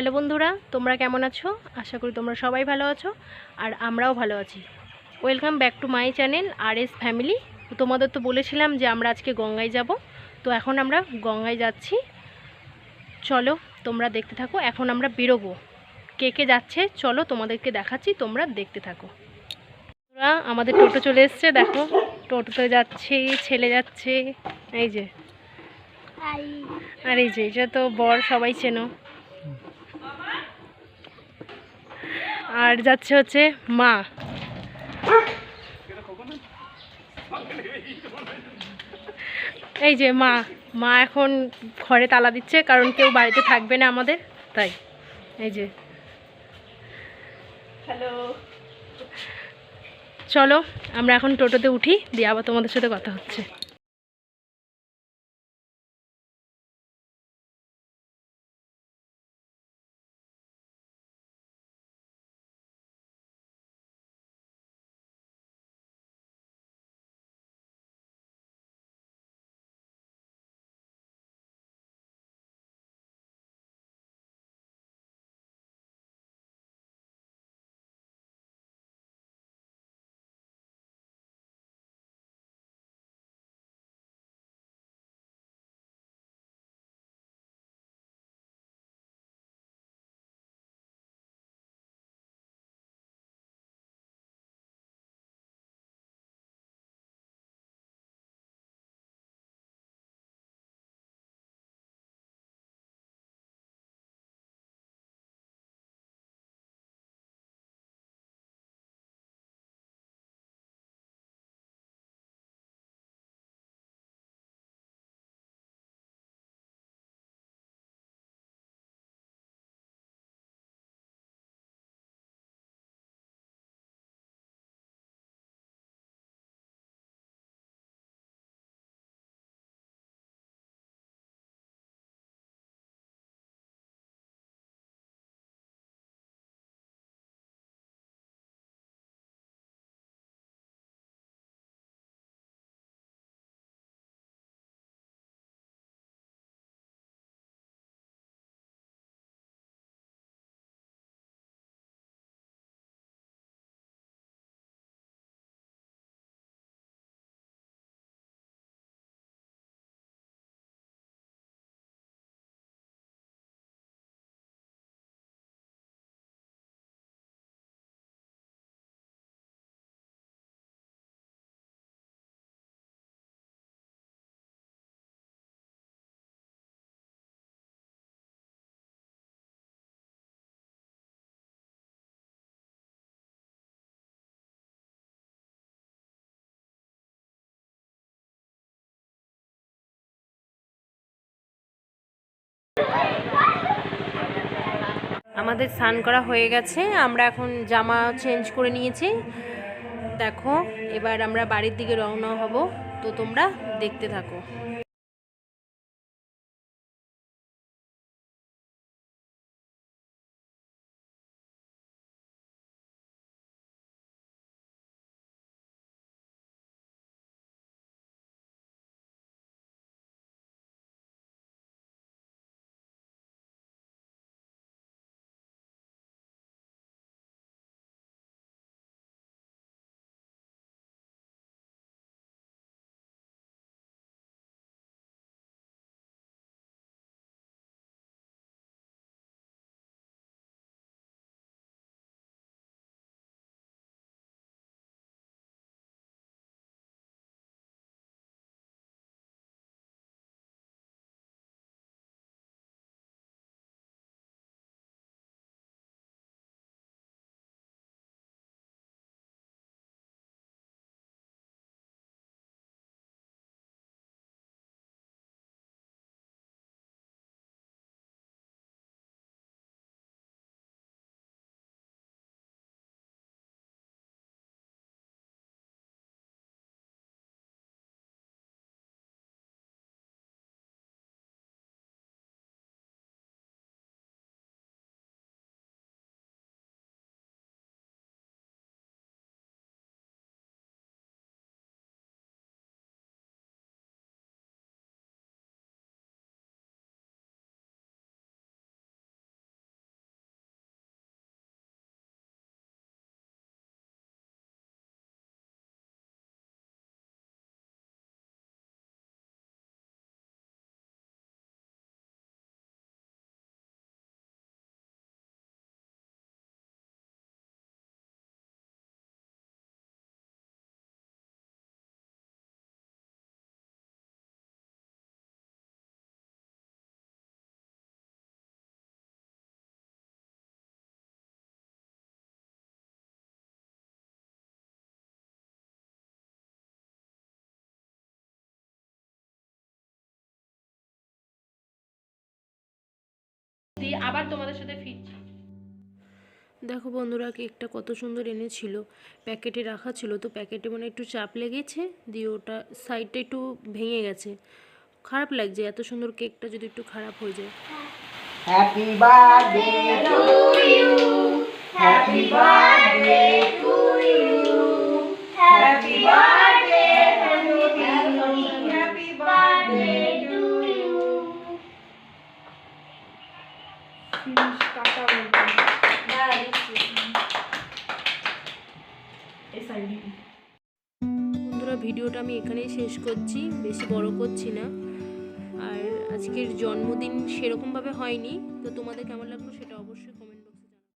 Hello বন্ধুরা তোমরা কেমন আছো? আশা করি তোমরা সবাই ভালো আছো আর আমরাও ভালো আছি। Welcome back to my channel R S family তোমাদের তো বলেছিলাম যে আমরা আজকে গঙ্গায় যাব। তো এখন আমরা গঙ্গায় যাচ্ছি। চলো তোমরা দেখতে থাকো। এখন আমরা বেরোবো। কে কে যাচ্ছে চলো তোমাদেরকে দেখাচ্ছি। তোমরা দেখতে থাকো। ওরা আমাদের টোটো চলে এসছে দেখো। টোটোতে যাচ্ছে ছেলে যাচ্ছে। এই যে। আর এই যে এটা তো বর সবাই চেনো। আর যাচ্ছে হচ্ছে মা। এই যে মা মা এখন ঘরে তালা দিচ্ছে কারণ কেউ বাড়িতে থাকবে না আমাদের তাই এই যে। হ্যালো। চলো আমরা এখন টোটোতে উঠি দিয়ে আবার তোমাদের সাথে কথা হচ্ছে। আমাদের স্নান করা হয়ে গেছে, আমরা এখন জামা চেঞ্জ করে নিয়েছি। দেখো, এবার আমরা বাড়ির দিকে রওনা হব। তো তোমরা দেখতে থাকো। দিয়ে আবার তোমাদের সাথে ফিরছি দেখো বন্ধুরা কেকটা কত সুন্দর এনেছিল প্যাকেটে রাখা ছিল তো প্যাকেটে মানে একটু চাপ লেগেছে দিয়ে ওটা সাইডটা একটু ভেঙে গেছে খারাপ লাগছে এত সুন্দর কেকটা যদি একটু খারাপ হয়ে যায় Happy birthday to you. Happy birthday to you. Happy birthday বন্ধুরা, ভিডিওটা আমি এখানেই শেষ করছি। বেশি বড় করছি না। আর আজকের জন্মদিন সেরকমভাবে হয়নি। তো তোমাদের কেমন লাগল সেটা